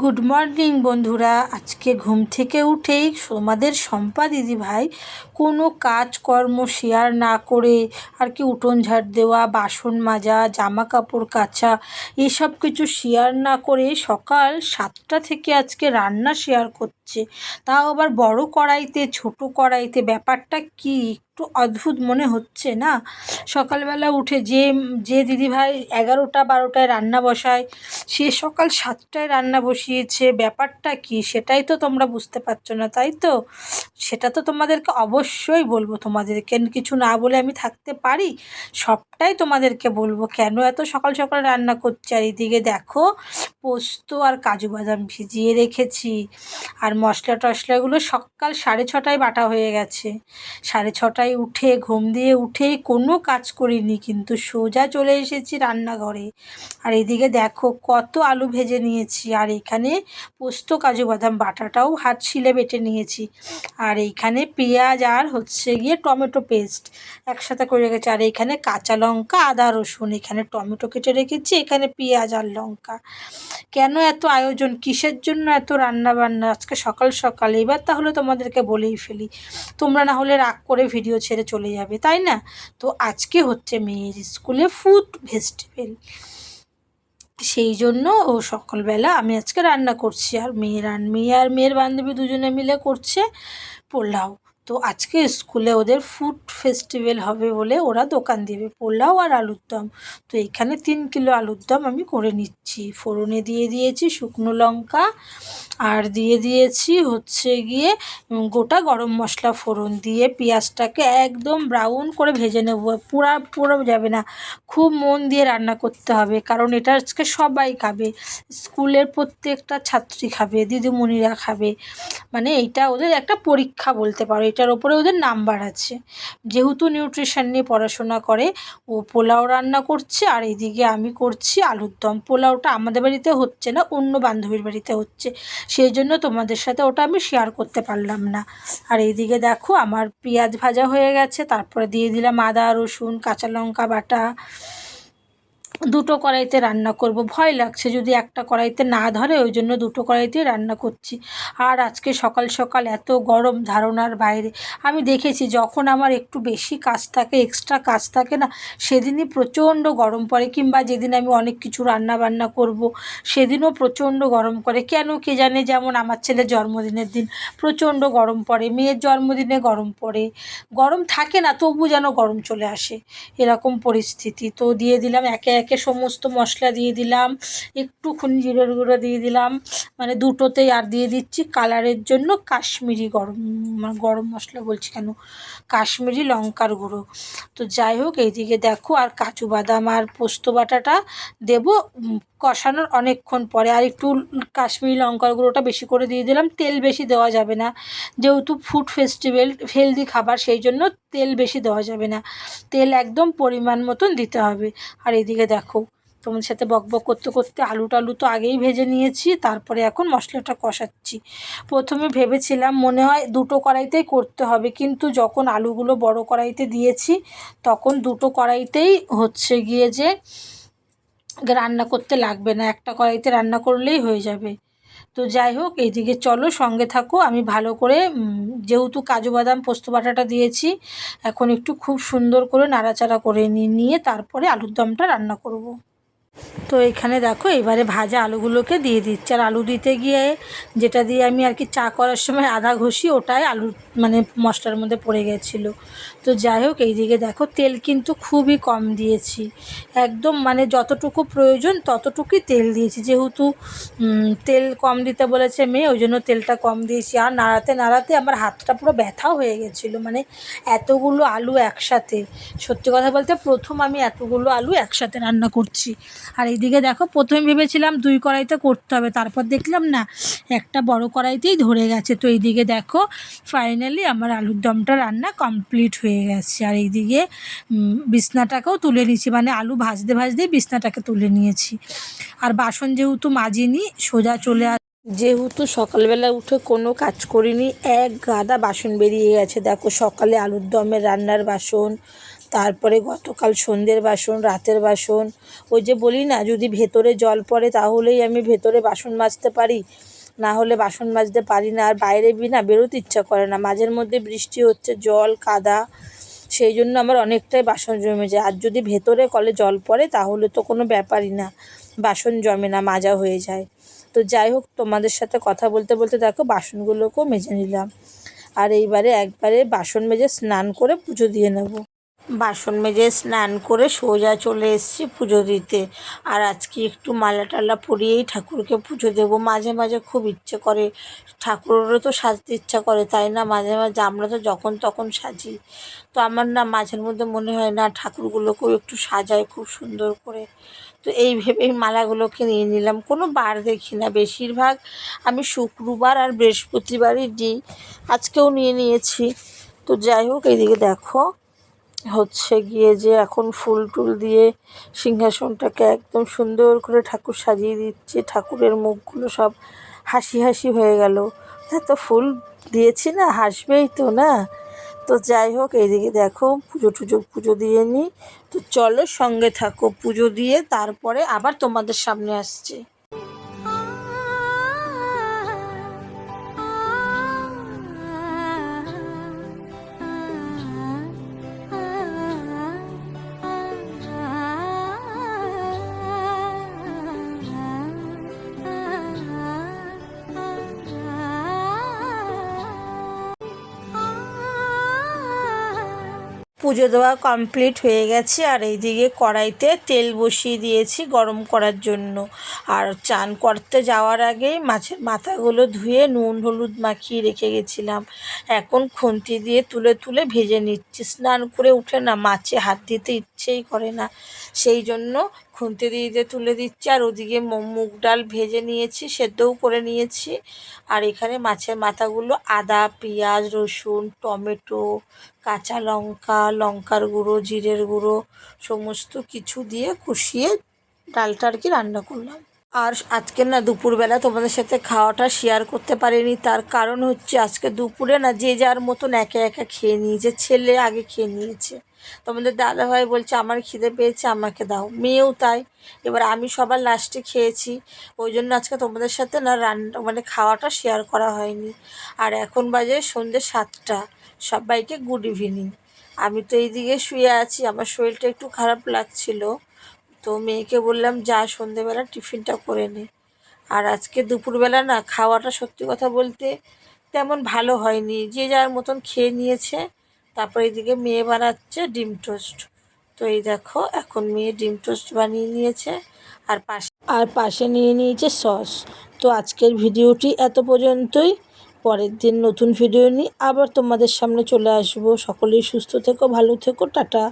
Good morning বন্ধুরা। আজকে ঘুম থেকে উঠেই তোমাদের সম্পা দিদি ভাই কোনো কাজকর্ম শেয়ার না করে আর কি উঠোন ঝাড় দেওয়া, বাসন মাজা জামা কাপড় কাচা, এসব কিছু শেয়ার না করে সকাল সাতটা থেকে আজকে রান্না শেয়ার করছে। তাও আবার বড় কড়াইতে, ছোট কড়াইতে ব্যাপারটা কী? একটু অদ্ভুত মনে হচ্ছে না? সকালবেলা উঠে যে যে দিদিভাই এগারোটা, বারোটায় রান্না বসায়, সে সকাল সাতটায় রান্না বসিয়েছে, ব্যাপারটা কি? সেটাই তো তোমরা বুঝতে পারছ না, তাই তো? সেটা তো তোমাদেরকে অবশ্যই বলব। তোমাদেরকে কিছু না বলে আমি থাকতে পারি? সবটাই তোমাদেরকে বলব। কেন এত সকাল সকাল রান্না করছি? আর এদিকে দেখো, পোস্ত আর কাজু বাদাম ভিজিয়ে রেখেছি। আর মশলা টশলাগুলো সকাল সাড়ে ছটায় বাটা হয়ে গেছে। সাড়ে ছটায় উঠে, ঘুম দিয়ে উঠেই কোনো কাজ করিনি, কিন্তু সোজা চলে এসেছি রান্নাঘরে। আর এদিকে দেখো কত আলু ভেজে নিয়েছি, আর এখানে পোস্ত, কাজু বাদাম বাটাটাও হাত ছিলে বেটে নিয়েছি। আর এইখানে পেঁয়াজ আর হচ্ছে গিয়ে টমেটো পেস্ট একসাথে করে রেখেছি। আর এখানে কাঁচা লঙ্কা, আদা, রসুন, এখানে টমেটো কেটে রেখেছি, এখানে পেঁয়াজ আর লঙ্কা। কেন এত আয়োজন? কিসের জন্য এত রান্না বান্না আজকে সকাল সকাল, এবার তাহলে তোমাদেরকে বলেই ফেলি। তোমরা না হলে রাগ করে ভিডিও ছেড়ে চলে যাবে, তাই না? তো আজকে হচ্ছে মেয়ের স্কুলে ফুড ফেস্টিভ্যাল সেই জন্য ও সকালবেলা আমি আজকে রান্না করছি, আর মেয়ে রান মেয়ে আর মেয়ের বান্ধবী দুজনে মিলে করছে পোলাও। তো আজকে স্কুলে ওদের ফুড ফেস্টিভ্যাল হবে বলে ওরা দোকান দেবে, পোলাও আর আলুর দম। তো এখানে তিন কিলো আলুর দম আমি করে নিচ্ছি। ফোড়নে দিয়ে দিয়েছি শুকনো লঙ্কা আর দিয়ে দিয়েছি হচ্ছে গিয়ে গোটা গরম মশলা ফোড়ন দিয়ে পেঁয়াজটাকে একদম ব্রাউন করে ভেজে নেব। পুরা, পুরো যাবে না। খুব মন দিয়ে রান্না করতে হবে, কারণ এটা আজকে সবাই খাবে। স্কুলের প্রত্যেকটা ছাত্রী খাবে, দিদিমণিরা খাবে। মানে এটা ওদের একটা পরীক্ষা বলতে পারো, এটার ওপরে ওদের নাম্বার আছে। যেহেতু নিউট্রিশন নিয়ে পড়াশোনা করে, ও পোলাও রান্না করছে আর এদিকে আমি করছি আলুর দম। পোলাওটা আমাদের বাড়িতে হচ্ছে না, অন্য বান্ধবীর বাড়িতে হচ্ছে। সেই জন্য তোমাদের সাথে ওটা আমি শেয়ার করতে পারলাম না। আর এইদিকে দেখো, আমার পেঁয়াজ ভাজা হয়ে গেছে, তারপরে দিয়ে দিলাম আদা, রসুন, কাঁচা লঙ্কা বাটা। দুটো কড়াইতে রান্না করব। ভয় লাগছে যদি একটা কড়াইতে না ধরে, ওই জন্য দুটো কড়াইতেই রান্না করছি। আর আজকে সকাল সকাল এত গরম ধারণার বাইরে। আমি দেখেছি যখন আমার একটু বেশি কাজ থাকে এক্সট্রা কাজ থাকে না, সেদিনই প্রচণ্ড গরম পড়ে। কিংবা যেদিন আমি অনেক কিছু রান্না বান্না করব, সেদিনও প্রচণ্ড গরম করে কেন কে জানে যেমন আমার ছেলের জন্মদিনের দিন প্রচণ্ড গরম পড়ে, মেয়ের জন্মদিনে গরম পড়ে। গরম থাকে না, তবু যেন গরম চলে আসে। এরকম পরিস্থিতি। তো দিয়ে দিলাম একে একে সমস্ত মশলা দিয়ে দিলাম একটুখানি জিরের গুঁড়ো দিয়ে দিলাম মানে দুটোতেই আর দিয়ে দিচ্ছি কালারের জন্য কাশ্মীরি গরম মানে গরম মশলা বলছি কেন? কাশ্মীরি লঙ্কার গুঁড়ো। তো যাই হোক, এইদিকে দেখো আর কাজু বাদাম আর পোস্ত বাটাটা দেবো কষানোর অনেকক্ষণ পরে আর একটু কাশ্মীরি লঙ্কার গুঁড়োটা বেশি করে দিয়ে দিলাম। তেল বেশি দেওয়া যাবে না। যেহেতু ফুড ফেস্টিভ্যাল হেলদি খাবার, সেই জন্য তেল বেশি দেওয়া যাবে না। তেল একদম পরিমাণ মতন দিতে হবে। আর এদিকে দেখো তোমার সাথে বক বক করতে করতে আলু টালু তো আগেই ভেজে নিয়েছি, তারপরে এখন মশলাটা কষাচ্ছি। প্রথমে ভেবেছিলাম মনে হয় দুটো কড়াইতেই করতে হবে, কিন্তু যখন আলুগুলো বড় কড়াইতে দিয়েছি, তখন দুটো কড়াইতেই হচ্ছে গিয়ে যে রান্না করতে লাগবে না, একটা কড়াইতে রান্না করলেই হয়ে যাবে তো যাই হোক, এইদিকে চলো, সঙ্গে থাকো আমি ভালো করে যেহেতু কাজু বাদাম, পোস্ত বাটাটা দিয়েছি, এখন একটু খুব সুন্দর করে নাড়াচাড়া করে নিয়ে নিয়ে তারপরে আলুর দমটা রান্না করব। তো এখানে দেখো, এবারে ভাজা আলুগুলোকে দিয়ে দিচ্ছি। আর আলু দিতে গিয়ে যেটা দিয়ে আমি আর কি চা করার সময় আদা ঘষি, ওটাই আলু মানে মশলার মধ্যে পড়ে গেছিল। তো যাই হোক, এইদিকে দেখো, তেল কিন্তু খুবই কম দিয়েছি। একদম মানে যতটুকু প্রয়োজন ততটুকুই তেল দিয়েছি। যেহেতু তেল কম দিতে বলেছে মেয়ে, ওই জন্য তেলটা কম দিয়েছি। আর নাড়াতে নাড়াতে আমার হাতটা পুরো ব্যথাও হয়ে গেছিল মানে এতগুলো আলু একসাথে। সত্যি কথা বলতে প্রথম আমি এতগুলো আলু একসাথে রান্না করছি। আর এইদিকে দেখো, প্রথমে ভেবেছিলাম দুই কড়াইতে করতে হবে, তারপর দেখলাম না, একটা বড় কড়াইতেই ধরে গেছে। তো এইদিকে দেখো ফাইনালি আমার আলুর দমটা রান্না কমপ্লিট হয়ে গেছে। আর এইদিকে বিছনাটাকেও তুলে নিয়েছি মানে আলু ভাজতে ভাজতেই বিছনাটাকে তুলে নিয়েছি। আর বাসন যেহেতু মাজিনি, সোজা চলে আস যেহেতু সকালবেলা উঠে কোনো কাজ করিনি, এক গাদা বাসন বেরিয়ে গেছে। দেখো, সকালে আলুর দমের রান্নার বাসন তারপরে গতকাল সন্ধ্যের বাসন, রাতের বাসন। ওই যে বলি না, যদি ভেতরে জল পড়ে তাহলেই আমি ভেতরে বাসন মাজতে পারি। না হলে বাসন মাজতে পারি না, আর বাইরে বি না বেরোতে ইচ্ছা করে না। মাঝের মধ্যে বৃষ্টি হচ্ছে, জল, কাদা, সেই জন্য আমার অনেকটাই বাসন জমে যায়। আর যদি ভেতরে কলে জল পড়ে তাহলে তো কোনো ব্যাপারই না, বাসন জমে না, মাজা হয়ে যায়। তো যাই হোক, তোমাদের সাথে কথা বলতে বলতে দেখো বাসনগুলোকেও মেজে নিলাম। আর এইবারে একবারে বাসন মেজে স্নান করে পুজো দিয়ে নেব। বাসন মেজে স্নান করে সোজা চলে এসেছি পুজো দিতে। আর আজকে একটু মালা টালা পরিয়েই ঠাকুরকে পুজো দেবো। মাঝে মাঝে খুব ইচ্ছে করে। ঠাকুরেরও তো সাজতে ইচ্ছা করে, তাই না? মাঝে মাঝে আমরা তো যখন তখন সাজি। তো আমার না মাঝের মধ্যে মনে হয় না, ঠাকুরগুলোকেও একটু সাজায় খুব সুন্দর করে। তো এই ভেবেই মালাগুলোকে নিয়ে নিলাম। কোনো বার দেখি না। বেশিরভাগ আমি শুক্রবার আর বৃহস্পতিবারই দিই। আজকেও নিয়ে নিয়েছি। তো যাই হোক, এইদিকে দেখো। হচ্ছে গিয়ে যে এখন ফুল টুল দিয়ে সিংহাসনটাকে একদম সুন্দর করে ঠাকুর সাজিয়ে দিচ্ছে। ঠাকুরের মুখগুলো সব হাসি হাসি হয়ে গেল। এত ফুল দিয়েছি না, হাসবেই তো না। তো যাই হোক, এইদিকে দেখো, পুজো টুজো, পুজো দিয়ে নিই তো চলো সঙ্গে থাকো, পুজো দিয়ে তারপরে আবার তোমাদের সামনে আসছে। পুজো দেওয়া কমপ্লিট হয়ে গেছে আর এইদিকে কড়াইতে তেল বসিয়ে দিয়েছি গরম করার জন্য। আর চান করতে যাওয়ার আগেই মাছের মাথাগুলো ধুয়ে নুন, হলুদ মাখিয়ে রেখে গেছিলাম। এখন খুন্তি দিয়ে তুলে তুলে ভেজে নিচ্ছি। স্নান করে উঠে না, মাছে হাত দিতে ইচ্ছেই করে না। সেই জন্য খুন্তি দিয়ে দিয়ে তুলে দিচ্ছি, আর ওদিকে মুগ ডাল ভেজে নিয়েছি, সেদ্ধও করে নিয়েছি। আর এখানে মাছের মাথাগুলো আদা, পেঁয়াজ, রসুন, টমেটো, কাঁচা লঙ্কা, লঙ্কার গুঁড়ো, জিরের গুঁড়ো সমস্ত কিছু দিয়ে কষিয়ে ডালটা আর কি রান্না করলাম। আর আজকে না দুপুরবেলা তোমাদের সাথে খাওয়াটা শেয়ার করতে পারিনি, তার কারণ হচ্ছে আজকে দুপুরে না যে যার মতন একা একা খেয়ে নিয়েছে, ছেলে আগে খেয়ে নিয়েছে। তোমাদের দাদাভাই বলছে, আমার খিদে পেয়েছে, আমাকে দাও। মেয়েও তাই। এবার আমি সবার লাস্টে খেয়েছি। ওই জন্য আজকে তোমাদের সাথে না রান্না মানে খাওয়াটা শেয়ার করা হয়নি। আর এখন বাজে সন্ধ্যে সাতটা। সবাইকে গুড ইভিনিং আমি তো এইদিকে শুয়ে আছি, আমার শরীরটা একটু খারাপ লাগছিল। তো মেয়েকে বললাম, যা সন্ধেবেলা টিফিনটা করে নে। আর আজকে দুপুরবেলা না খাওয়াটা সত্যি কথা বলতে তেমন ভালো হয়নি। যে যার মতন খেয়ে নিয়েছে তারপর এইদিকে মেয়ে বানাচ্ছে ডিম টোস্ট। তো এই দেখো, এখন মেয়ে ডিম টোস্ট বানিয়ে নিয়েছে আর পাশে আর পাশে নিয়ে নিয়েছে সস। তো আজকের ভিডিওটি এত পর্যন্তই। পরের দিন নতুন ভিডিও নিয়ে আবার তোমাদের সামনে চলে আসব। সকলেই সুস্থ থেকো, ভালো থেকো, টাটা।